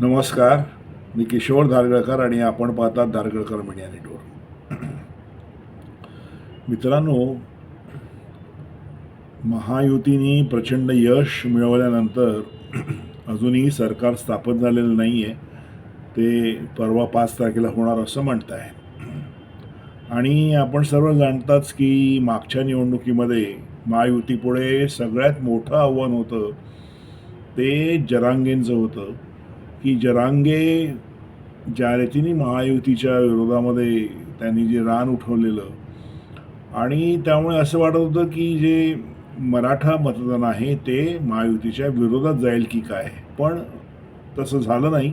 नमस्कार मी किशोर धारगळकर आणि आपण पाहतात धारगळकर मीडिया नेटवर्क. मित्रांनो महायुतीने प्रचंड यश मिळवल्यानंतर अजूनही सरकार स्थापन झालेलं नाही आहे ते परवा पाच तारखेला होणार असं म्हणत आहे आणि आपण सर्व जाणताच की मागच्या निवडणुकीमध्ये महायुतीपुढे सगळ्यात मोठं आव्हान होतं ते जरांगेंचं होतं. की जरांगे ज्या रीतीने महायुतीच्या विरोधामध्ये त्यांनी जे रान उठवलेलं आणि त्यामुळे असं वाटत होतं की जे मराठा मतदान आहे ते महायुतीच्या विरोधात जाईल की काय. पण तसं झालं नाही.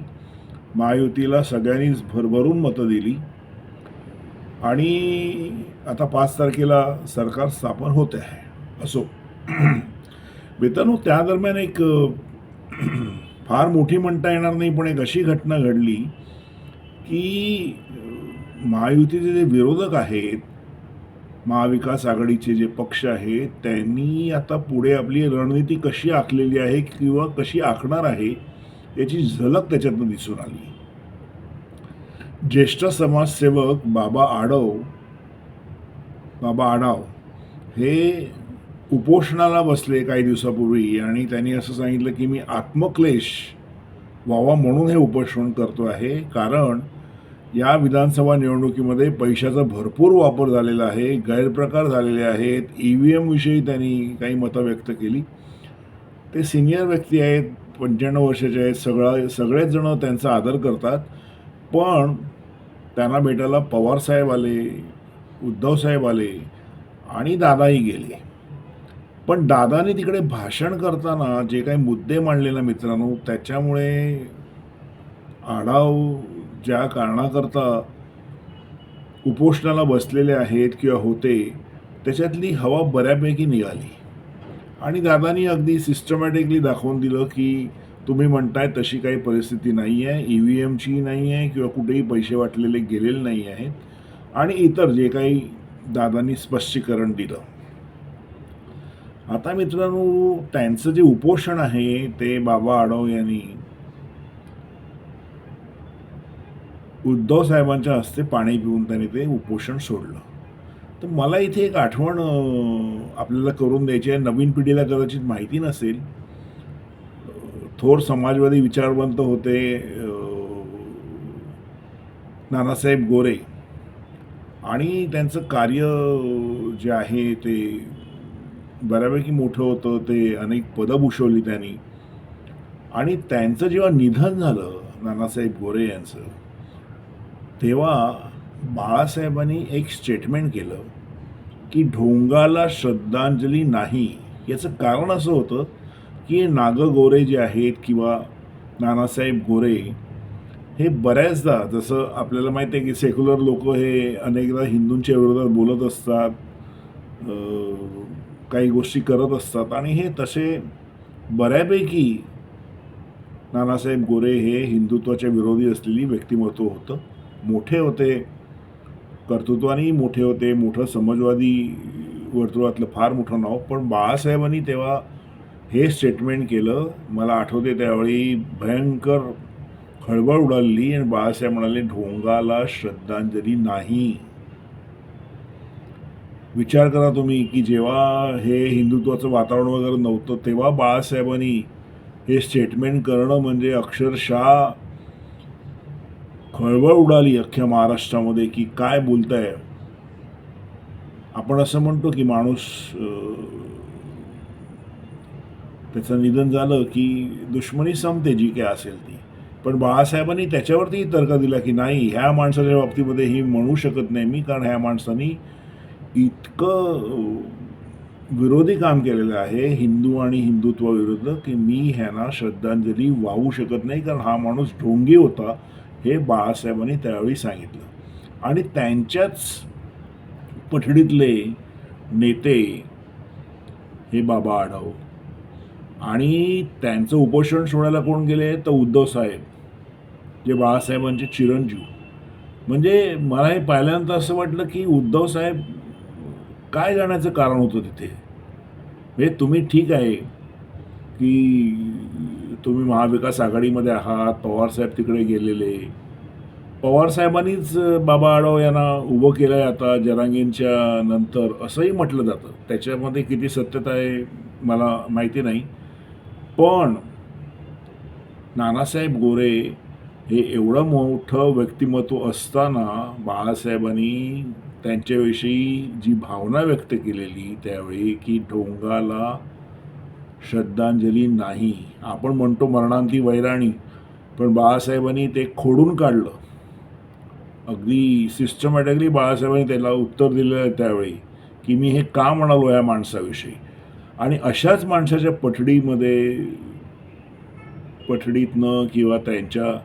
महायुतीला सगळ्यांनीच भरभरून मतं दिली. आणि आता पाच तारखेला सरकार स्थापन होत आहे. असो. मित्रांनो त्या दरम्यान एक फार मोठी म्हणता येणार नाही पण एक अशी घटना घडली की महायुतीचे जे विरोधक आहेत महाविकास आघाडीचे जे पक्ष आहेत त्यांनी आता पुढे आपली रणनीती कशी आखलेली आहे किंवा कशी आखणार आहे याची झलक त्याच्यातनं दिसून आली. ज्येष्ठ समाजसेवक बाबा आडव बाबा आडाव हे उपोषणाला बसले काही दिवसापूर्वी आणि त्यांनी असं सांगितलं की मी आत्मक्लेश व्हावा म्हणून हे उपोषण करतो आहे. कारण या विधानसभा निवडणुकीमध्ये पैशाचा भरपूर वापर झालेला आहे गैरप्रकार झालेले आहेत. ई व्ही एमविषयी त्यांनी काही मतं व्यक्त केली. ते सिनियर व्यक्ती आहेत पंच्याण्णव वर्षाचे आहेत सगळा सगळेच जण त्यांचा आदर करतात. पण त्यांना भेटायला पवारसाहेब आले उद्धवसाहेब आले आणि दादाही गेले. पण दादाने तिकडे भाषण करताना जे काही मुद्दे मांडलेला मित्रांनो त्याच्यामुळे आढाव ज्या कारणाकरता उपोषणाला बसलेले आहेत किंवा होते त्याच्यातली हवा बऱ्यापैकी निघाली. आणि दादानी अगदी सिस्टमॅटिकली दाखवून दिलं की तुम्ही म्हणताय तशी काही परिस्थिती नाही आहे ई व्ही एमची नाही आहे किंवा कुठेही पैसे वाटलेले गेलेले नाही आहेत आणि इतर जे काही दादांनी स्पष्टीकरण दिलं. आता मित्रांनो त्यांचं जे उपोषण आहे ते बाबा आडव यांनी उद्धव साहेबांच्या हस्ते पाणी पिऊन त्यांनी ते उपोषण सोडलं. तर मला इथे एक आठवण आपल्याला करून द्यायची आहे. नवीन पिढीला कदाचित माहिती नसेल. थोर समाजवादी विचारवंत होते नानासाहेब गोरे. आणि त्यांचं कार्य जे आहे ते बऱ्यापैकी मोठं होतं ते अनेक पदं भूषवली त्यांनी. आणि त्यांचं जेव्हा निधन झालं नानासाहेब गोरे यांचं तेव्हा बाळासाहेबांनी एक स्टेटमेंट केलं की ढोंगाला श्रद्धांजली नाही. याचं कारण असं होतं की नाग गोरे जे आहेत किंवा नानासाहेब गोरे हे बऱ्याचदा जसं आपल्याला माहिती आहे की सेक्युलर लोक हे अनेकदा हिंदूंच्या विरोधात बोलत असतात काही गोष्टी करत असतात. आणि हे तसे बऱ्यापैकी नानासाहेब गोरे हे हिंदुत्वाच्या विरोधी असलेली व्यक्तिमत्व होतं. मोठे होते कर्तृत्वानेही मोठे होते. मोठं समाजवादी वर्तुळातलं फार मोठं नाव. पण बाळासाहेबांनी तेव्हा हे स्टेटमेंट केलं. मला आठवते त्यावेळी भयंकर खळबळ उडाली आणि बाळासाहेब म्हणाले ढोंगाला श्रद्धांजली नाही. विचार करा तुम्ही की जेव्हा हे हिंदुत्वाचं वातावरण वगैरे नव्हतं तेव्हा बाळासाहेबांनी हे स्टेटमेंट करणं म्हणजे अक्षरशः खळबळ उडाली अख्ख्या महाराष्ट्रामध्ये की काय बोलताय. आपण असं म्हणतो की माणूस त्याचं निधन झालं की दुश्मनी संपते जी काय असेल ती. पण बाळासाहेबांनी त्याच्यावरती तर्क दिला की नाही ह्या माणसाच्या बाबतीमध्ये ही म्हणू शकत नाही मी कारण ह्या माणसानी इतकं विरोधी काम केलेलं आहे हिंदू आणि हिंदुत्वाविरुद्ध की मी ह्यांना श्रद्धांजली वाहू शकत नाही कारण हा माणूस ढोंगी होता हे बाळासाहेबांनी त्यावेळी सांगितलं. आणि त्यांच्याच पठडीतले नेते हे बाबा आढाव आणि त्यांचं उपोषण सोडायला कोण गेले? तर उद्धव साहेब जे बाळासाहेबांचे चिरंजीव. म्हणजे मला हे पाहिल्यानंतर असं वाटलं की उद्धव साहेब काय जाण्याचं कारण होतं तिथे? म्हणजे तुम्ही ठीक आहे की तुम्ही महाविकास आघाडीमध्ये आहात पवारसाहेब तिकडे गेलेले. पवारसाहेबांनीच बाबा आडव यांना उभं केलं आहे आता जरांगींच्या नंतर असंही म्हटलं जातं. त्याच्यामध्ये किती सत्यता आहे मला माहिती नाही. पण नानासाहेब गोरे हे एवढं मोठं व्यक्तिमत्व असताना बाळासाहेबांनी त्यांच्याविषयी जी भावना व्यक्त केलेली त्यावेळी की ढोंगाला श्रद्धांजली नाही. आपण म्हणतो मरणांती वैराणी पण बाळासाहेबांनी ते खोडून काढलं. अगदी सिस्टमॅटिकली बाळासाहेबांनी त्याला उत्तर दिलेलं आहे त्यावेळी की मी हे का म्हणालो या माणसाविषयी? आणि अशाच माणसाच्या पठडीमध्ये पठडीतनं किंवा त्यांच्या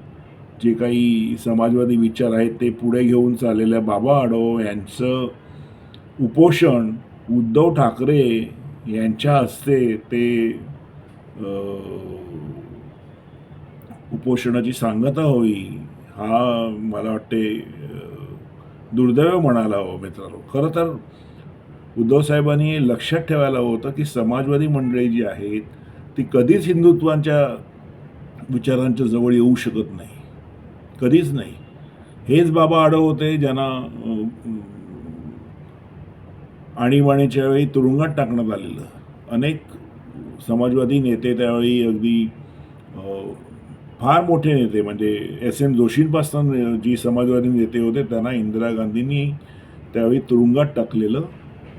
जे काही समाजवादी विचार आहेत ते पुढे घेऊन चाललेल्या बाबा आडो यांचं उपोषण उद्धव ठाकरे यांच्या हस्ते ते उपोषणाची सांगता होई हा मला वाटते दुर्दैव म्हणायला हवं मित्रांनो. खरं तर उद्धव साहेबांनी लक्षात ठेवायला हवं होतं की समाजवादी मंडळी जी आहेत ती कधीच हिंदुत्वांच्या विचारांच्या जवळ येऊ शकत नाही. कधीच नाही. हेच बाबा अडवते होते ज्यांना आणीबाणीच्या वेळी तुरुंगात टाकण्यात आलेलं. अनेक समाजवादी नेते त्यावेळी अगदी फार मोठे नेते म्हणजे एस एम जोशींपासून जी समाजवादी नेते होते त्यांना इंदिरा गांधींनी त्यावेळी तुरुंगात टाकलेलं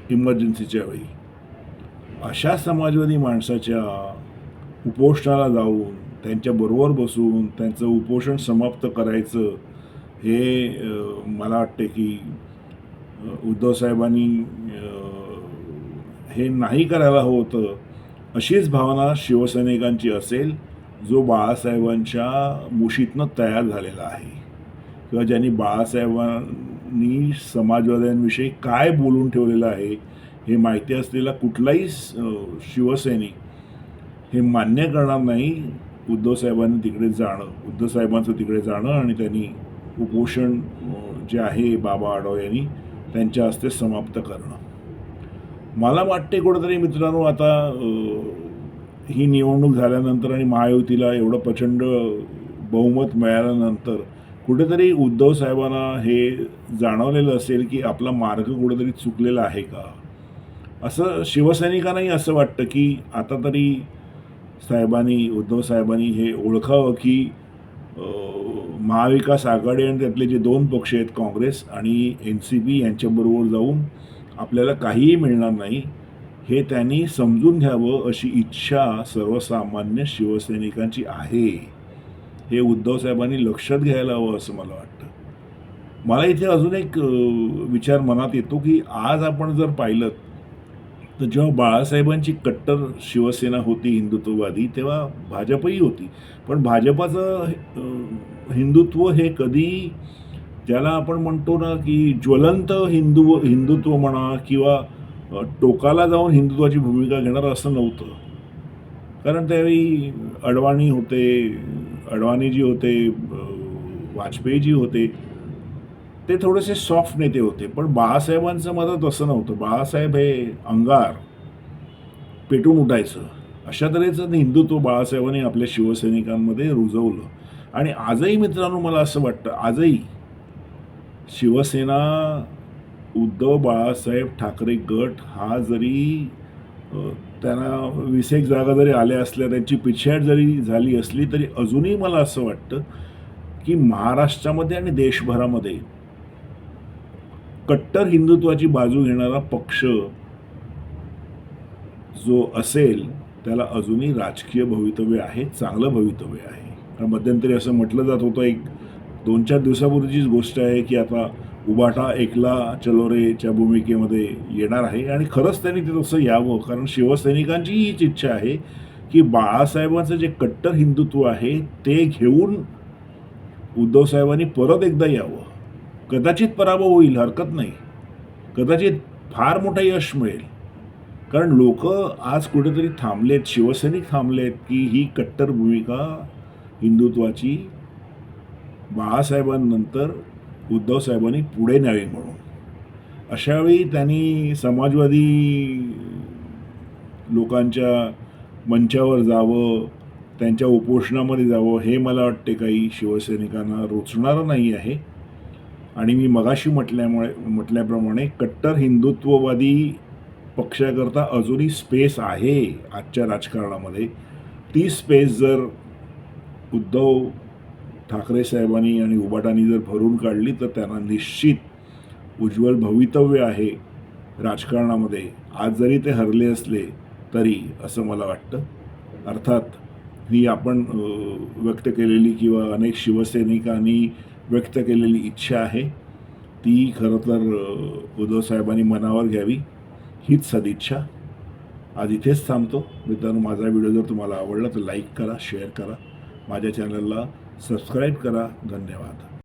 इमर्जन्सीच्या वेळी. अशा समाजवादी माणसाच्या उपोषणाला जाऊन त्यांच्याबरोबर बसून त्यांचं उपोषण समाप्त करायचं हे मला वाटते की उद्धवसाहेबांनी उद्धव साहेबांनी हे नाही करायला हवं होतं. अशीच भावना शिवसैनिकांची असेल जो बाळासाहेबांच्या मुशीतनं तयार झालेला आहे. किंवा ज्यांनी बाळासाहेबांनी समाजवाद्यांविषयी काय बोलून ठेवलेलं आहे हे माहिती असलेला कुठलाही शिवसैनिक हे मान्य करणार नाही. उद्धव साहेबांनी तिकडे जाणं उद्धव साहेबांचं तिकडे जाणं आणि त्यांनी उपोषण जे आहे बाबा आढाव यांनी त्यांच्या हस्ते समाप्त करणं. मला वाटते कुठंतरी मित्रांनो आता ही निवडणूक झाल्यानंतर आणि महायुतीला एवढं प्रचंड बहुमत मिळाल्यानंतर कुठेतरी उद्धव साहेबांना हे जाणवलेलं असेल की आपला मार्ग कुठेतरी चुकलेला आहे का? असं शिवसैनिकांनाही असं वाटतं की आता तरी साहेबांनी उद्धव साहेबांनी हे ओळखावं की महाविकास आघाडी आणि त्यातले जे दोन पक्ष आहेत काँग्रेस आणि एन सी पी यांच्याबरोबर जाऊन आपल्याला काहीही मिळणार नाही हे त्यांनी समजून घ्यावं अशी इच्छा सर्वसामान्य शिवसैनिकांची आहे. हे उद्धव साहेबांनी लक्षात घ्यायला हवं असं मला वाटतं. मला इथे अजून एक विचार मनात येतो की आज आपण जर पाहिलं तर जेव्हा बाळासाहेबांची कट्टर शिवसेना होती हिंदुत्ववादी तेव्हा भाजपही होती. पण भाजपाचं हिंदुत्व हे कधी ज्याला आपण म्हणतो ना की ज्वलंत हिंदू हिंदुत्व म्हणा किंवा टोकाला जाऊन हिंदुत्वाची भूमिका घेणार असं नव्हतं. कारण त्यावेळी अडवाणी होते अडवाणीजी होते वाजपेयीजी होते. ते थोडेसे सॉफ्ट नेते होते. पण बाळासाहेबांचं मत तसं नव्हतं. बाळासाहेब हे अंगार पेटून उठायचं. अशा तऱ्हेचं हिंदुत्व बाळासाहेबांनी आपल्या शिवसैनिकांमध्ये रुजवलं. आणि आजही मित्रांनो मला असं वाटतं आजही शिवसेना उद्धव बाळासाहेब ठाकरे गट हा जरी त्यांना वीस एक जागा जरी आल्या असल्या त्यांची पिछेहाट जरी झाली असली तरी अजूनही मला असं वाटतं की महाराष्ट्रामध्ये आणि देशभरामध्ये कट्टर हिंदुत्वाची बाजू घेणारा पक्ष जो असेल त्याला अजूनही राजकीय भवितव्य आहे चांगलं भवितव्य आहे. कारण मध्यंतरी असं म्हटलं जात होतं एक दोन चार दिवसापूर्वीचीच गोष्ट आहे की आता उबाटा एकला चलोरेच्या भूमिकेमध्ये येणार आहे आणि खरंच त्यांनी ते तसं यावं कारण शिवसैनिकांची हीच इच्छा आहे की बाळासाहेबांचं जे कट्टर हिंदुत्व आहे ते घेऊन उद्धव साहेबांनी परत एकदा यावं. कदाचित पराभव होईल हरकत नाही. कदाचित फार मोठं यश मिळेल. कारण लोक आज कुठेतरी थांबलेत शिवसैनिक थांबलेत की ही कट्टर भूमिका हिंदुत्वाची बाळासाहेबांनंतर उद्धव साहेबांनी पुढे न्यावी म्हणून. अशावेळी त्यांनी समाजवादी लोकांच्या मंचावर जावं त्यांच्या उपोषणामध्ये जावं हे मला वाटते काही शिवसैनिकांना रोचणारं नाही आहे. आणि मी मगाशी म्हटल्यामुळे म्हटल्याप्रमाणे कट्टर हिंदुत्ववादी पक्षाकरता अजूनही स्पेस आहे आजच्या राजकारणामध्ये. ती स्पेस जर उद्धव ठाकरे साहेबांनी आणि उबाटांनी जर भरून काढली तर त्यांना निश्चित उज्ज्वल भवितव्य आहे राजकारणामध्ये. आज जरी ते हरले असले तरी असं मला वाटतं. अर्थात ही आपण व्यक्त केलेली किंवा अनेक शिवसैनिकांनी व्यक्त केलेली इच्छा आहे. ती खरं तर उद्धव साहेबांनी मनावर घ्यावी. हीच सदिच्छा. आज इथेच थांबतो. मित्रांनो माझा व्हिडिओ जर तुम्हाला आवडला तर लाईक करा शेअर करा. माझ्या चॅनलला सबस्क्राईब करा. धन्यवाद.